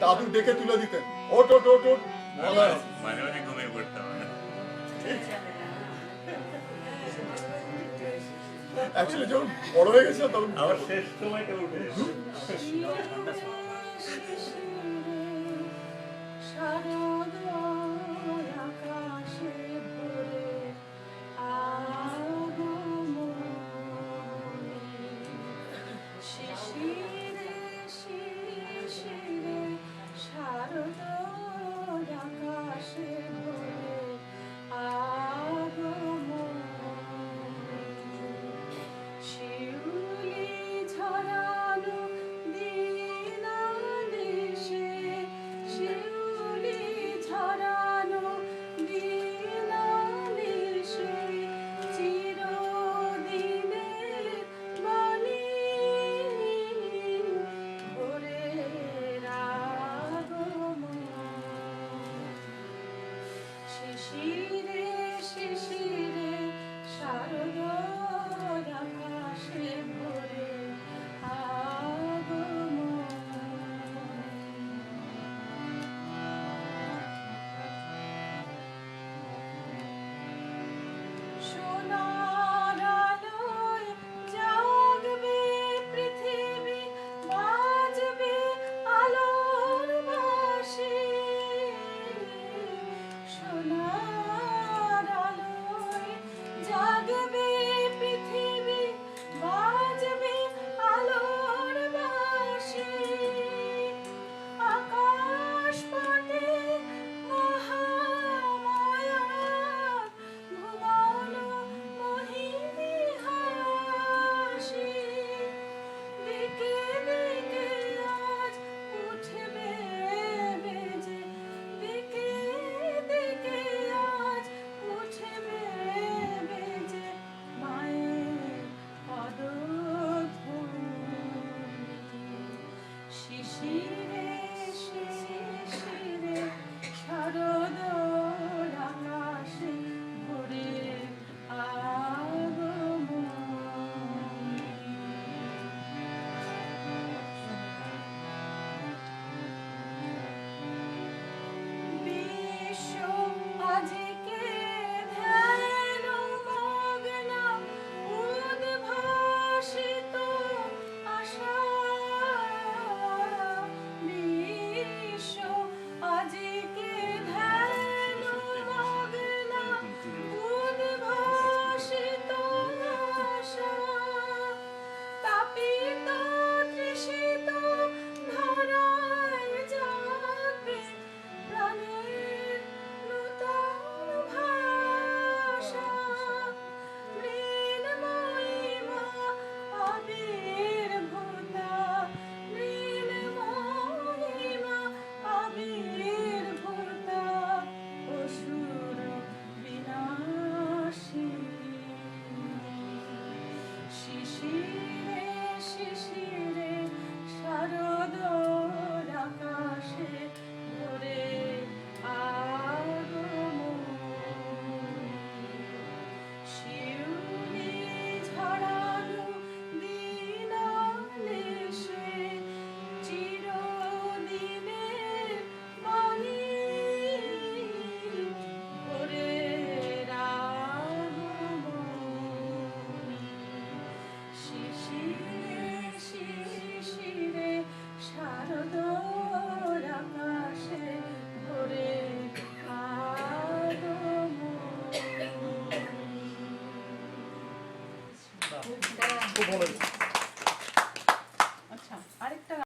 দাদু ডেকে তুলে দিতেন। ওট ওট ওট ওট মানে মাঝে ঘুমিয়ে পড়তাম যখন বড় হয়ে গেছিল তখন আমার শেষ সময়টা উঠে